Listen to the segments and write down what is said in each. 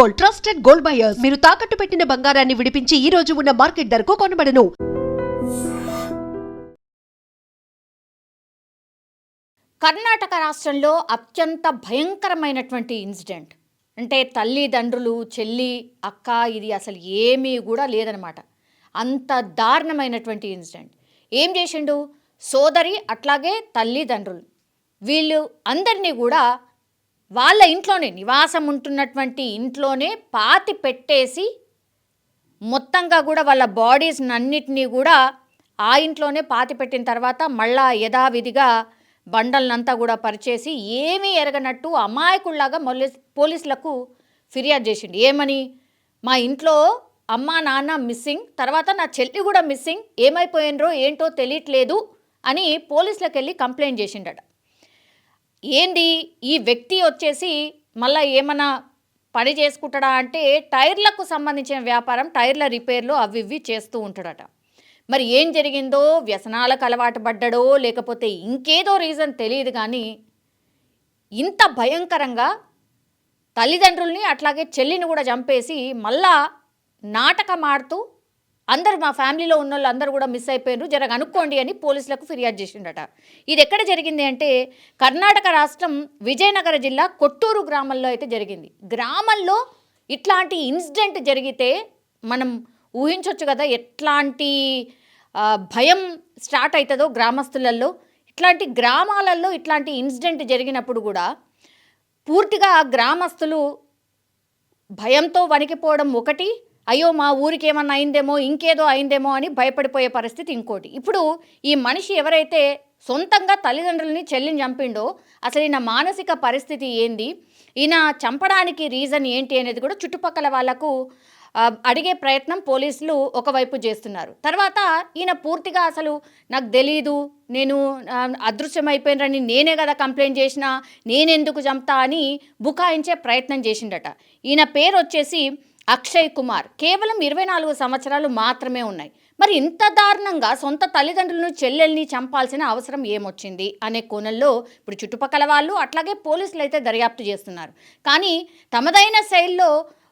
Gold trusted gold buyers. మీరు తాకట్టు పెట్టిన బంగారాన్ని విడిపించి ఈ రోజు ఉన్న మార్కెట్ ధరకు కొనబడను. కర్ణాటక రాష్ట్రంలో అత్యంత భయంకరమైనటువంటి ఇన్సిడెంట్. అంటే తల్లిదండ్రులు చెల్లి అక్క ఇది అసలు ఏమీ కూడా లేదనమాట. అంత దారుణమైనటువంటి ఇన్సిడెంట్. ఏం చేసిండు? సోదరి అట్లాగే తల్లిదండ్రులు. వీళ్ళు అందరినీ కూడా వాళ్ళ ఇంట్లోనే నివాసం ఉంటున్నటువంటి ఇంట్లోనే పాతి పెట్టేసి మొత్తంగా కూడా వాళ్ళ బాడీస్ అన్నిటినీ కూడా ఆ ఇంట్లోనే పాతి పెట్టిన తర్వాత మళ్ళా యథావిధిగా బండలనంతా కూడా పరిచేసి ఏమీ ఎరగనట్టు అమాయకుల్లాగా మొల్లి పోలీసులకు ఫిర్యాదు చేసిండు. ఏమని? మా ఇంట్లో అమ్మ నాన్న మిస్సింగ్ తర్వాత నా చెల్లి కూడా మిస్సింగ్ ఏమైపోయినరో ఏంటో తెలియట్లేదు అని పోలీసులకు వెళ్ళి కంప్లైంట్ చేసిండట. ఏంది ఈ వ్యక్తి వచ్చేసి మళ్ళీ ఏమన్నా పని చేసుకుంటాడా అంటే టైర్లకు సంబంధించిన వ్యాపారం టైర్ల రిపేర్లు అవి ఇవి చేస్తూ ఉంటాడట. మరి ఏం జరిగిందో వ్యసనాలకు అలవాటు పడ్డాడో లేకపోతే ఇంకేదో రీజన్ తెలియదు కానీ ఇంత భయంకరంగా తల్లిదండ్రుల్ని అట్లాగే చెల్లిని కూడా చంపేసి మళ్ళా నాటకం ఆడుతూ అందరు మా ఫ్యామిలీలో ఉన్న వాళ్ళు అందరూ కూడా మిస్ అయిపోయారు జర అనుకోండి అని పోలీసులకు ఫిర్యాదు చేసిండట ఇది ఎక్కడ జరిగింది అంటే కర్ణాటక రాష్ట్రం విజయనగర జిల్లా కొట్టూరు గ్రామంలో అయితే జరిగింది. గ్రామంలో ఇట్లాంటి ఇన్సిడెంట్ జరిగితే మనం ఊహించవచ్చు కదా ఎట్లాంటి భయం స్టార్ట్ అవుతుందో గ్రామస్తులలో ఇట్లాంటి గ్రామాలలో ఇట్లాంటి ఇన్సిడెంట్ జరిగినప్పుడు కూడా పూర్తిగా గ్రామస్తులు భయంతో వణికిపోవడం ఒకటి అయ్యో మా ఊరికి ఏమన్నా అయిందేమో ఇంకేదో అయిందేమో అని భయపడిపోయే పరిస్థితి ఇంకోటి. ఇప్పుడు ఈ మనిషి ఎవరైతే సొంతంగా తల్లిదండ్రులని చెల్లిని చంపిండో అసలు ఈయన మానసిక పరిస్థితి ఏంది? ఈయన చంపడానికి రీజన్ ఏంటి అనేది కూడా చుట్టుపక్కల వాళ్ళకు అడిగే ప్రయత్నం పోలీసులు ఒకవైపు చేస్తున్నారు. తర్వాత ఈయన పూర్తిగా అసలు నాకు తెలీదు నేను ఆ, అదృశ్యమైపోయినని నేనే కదా కంప్లైంట్ చేసిన నేనెందుకు చంపుతా అని బుకాయించే ప్రయత్నం చేసిండట. ఈయన పేరు వచ్చేసి అక్షయ్ కుమార్. కేవలం ఇరవై నాలుగు సంవత్సరాలు మాత్రమే ఉన్నాయి. మరి ఇంత దారుణంగా సొంత తల్లిదండ్రులను చెల్లెల్ని చంపాల్సిన అవసరం ఏమొచ్చింది? అనే కోణంలో ఇప్పుడు చుట్టుపక్కల వాళ్ళు అట్లాగే పోలీసులు అయితే దర్యాప్తు చేస్తున్నారు. కానీ తమదైన శైలిలో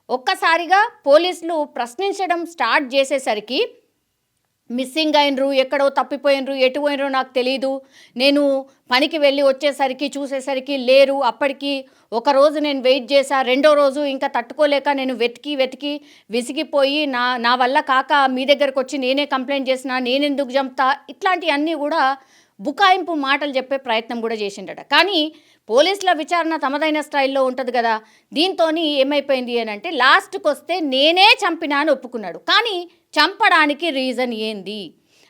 ఒక్కసారిగా పోలీసులు ప్రశ్నించడం స్టార్ట్ చేసేసరికి మిస్సింగ్ అయినరు ఎక్కడో తప్పిపోయినరు ఎటు పోయినరో నాకు తెలీదు. నేను పనికి వెళ్ళి వచ్చేసరికి చూసేసరికి లేరు. అప్పటికి ఒక రోజు నేను వెయిట్ చేశా. రెండో రోజు ఇంకా తట్టుకోలేక నేను వెతికి వెతికి విసిగిపోయి నా నా వల్ల కాక మీ దగ్గరకు వచ్చి నేనే కంప్లైంట్ చేసిన నేనెందుకు చంపుతా? ఇట్లాంటివన్నీ కూడా బుకాయింపు మాటలు చెప్పే ప్రయత్నం కూడా చేసిండట. కానీ పోలీసుల విచారణ తమదైన స్టైల్లో ఉంటుంది కదా దీంతో ఏమైపోయింది అని అంటే లాస్ట్కి వస్తే నేనే చంపినా అని ఒప్పుకున్నాడు. కానీ చంపడానికి రీజన్ ఏంది?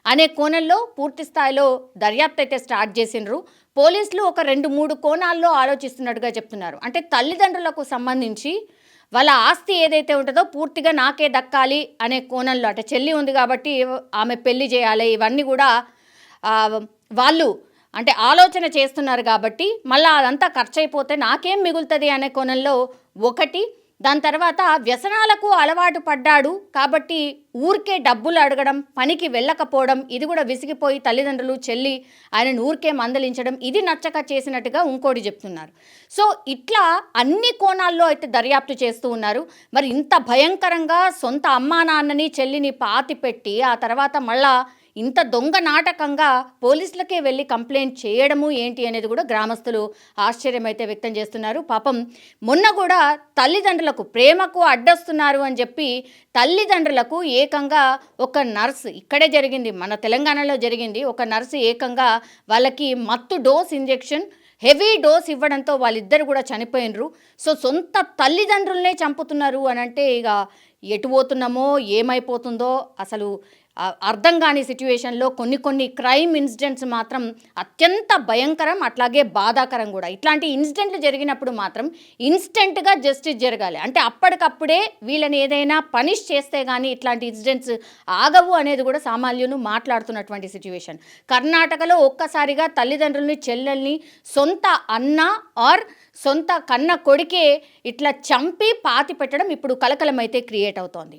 అనే కోణంలో పూర్తి స్థాయిలో దర్యాప్తు అయితే స్టార్ట్ చేసిండ్రు. పోలీసులు ఒక రెండు మూడు కోణాల్లో ఆలోచిస్తున్నట్టుగా చెప్తున్నారు. అంటే తల్లిదండ్రులకు సంబంధించి వాళ్ళ ఆస్తి ఏదైతే ఉంటుందో పూర్తిగా నాకే దక్కాలి అనే కోణంలో అంటే చెల్లి ఉంది కాబట్టి ఆమె పెళ్ళి చేయాలి ఇవన్నీ కూడా వాళ్ళు అంటే ఆలోచన చేస్తున్నారు కాబట్టి మళ్ళీ అదంతా ఖర్చు అయిపోతే నాకేం మిగులుతుంది అనే కోణంలో ఒకటి దాని తర్వాత వ్యసనాలకు అలవాటు పడ్డాడు కాబట్టి ఊరికే డబ్బులు అడగడం పనికి వెళ్ళకపోవడం ఇది కూడా విసిగిపోయి తల్లిదండ్రులు చెల్లి ఆయనను ఊరికే మందలించడం ఇది నచ్చక చేసినట్టుగా ఇంకోటి చెప్తున్నారు. సో ఇట్లా అన్ని కోణాల్లో అయితే దర్యాప్తు చేస్తూ ఉన్నారు. మరి ఇంత భయంకరంగా సొంత అమ్మా నాన్నని చెల్లిని పాతి పెట్టి ఆ తర్వాత మళ్ళా ఇంత దొంగ నాటకంగా పోలీసులకే వెళ్ళి కంప్లైంట్ చేయడము ఏంటి అనేది కూడా గ్రామస్తులు ఆశ్చర్యం అయితే వ్యక్తం చేస్తున్నారు. పాపం మొన్న కూడా తల్లిదండ్రులకు ప్రేమకు అడ్డొస్తున్నారు అని చెప్పి తల్లిదండ్రులకు ఏకంగా ఒక నర్స్ ఇక్కడే జరిగింది మన తెలంగాణలో జరిగింది. ఒక నర్సు ఏకంగా వాళ్ళకి మత్తు డోస్ ఇంజెక్షన్ హెవీ డోస్ ఇవ్వడంతో వాళ్ళిద్దరు కూడా చనిపోయినరు. సో సొంత తల్లిదండ్రులనే చంపుతున్నారు అని అంటే ఇక ఎటు పోతున్నామో ఏమైపోతుందో అసలు అర్థం కాని సిచ్యువేషన్లో కొన్ని కొన్ని క్రైమ్ ఇన్సిడెంట్స్ మాత్రం అత్యంత భయంకరం అట్లాగే బాధాకరం కూడా. ఇట్లాంటి ఇన్సిడెంట్లు జరిగినప్పుడు మాత్రం ఇన్స్టెంట్గా జస్టిస్ జరగాలి. అంటే అప్పటికప్పుడే వీళ్ళని ఏదైనా పనిష్ చేస్తే కానీ ఇట్లాంటి ఇన్సిడెంట్స్ ఆగవు అనేది కూడా సామాన్యులు మాట్లాడుతున్నటువంటి సిచ్యువేషన్. కర్ణాటకలో ఒక్కసారిగా తల్లిదండ్రుల్ని చెల్లెల్ని సొంత అన్న ఆర్ సొంత కన్న కొడుకే ఇట్లా చంపి పాతి పెట్టడం ఇప్పుడు కలకలమైతే క్రియేట్ అవుతోంది.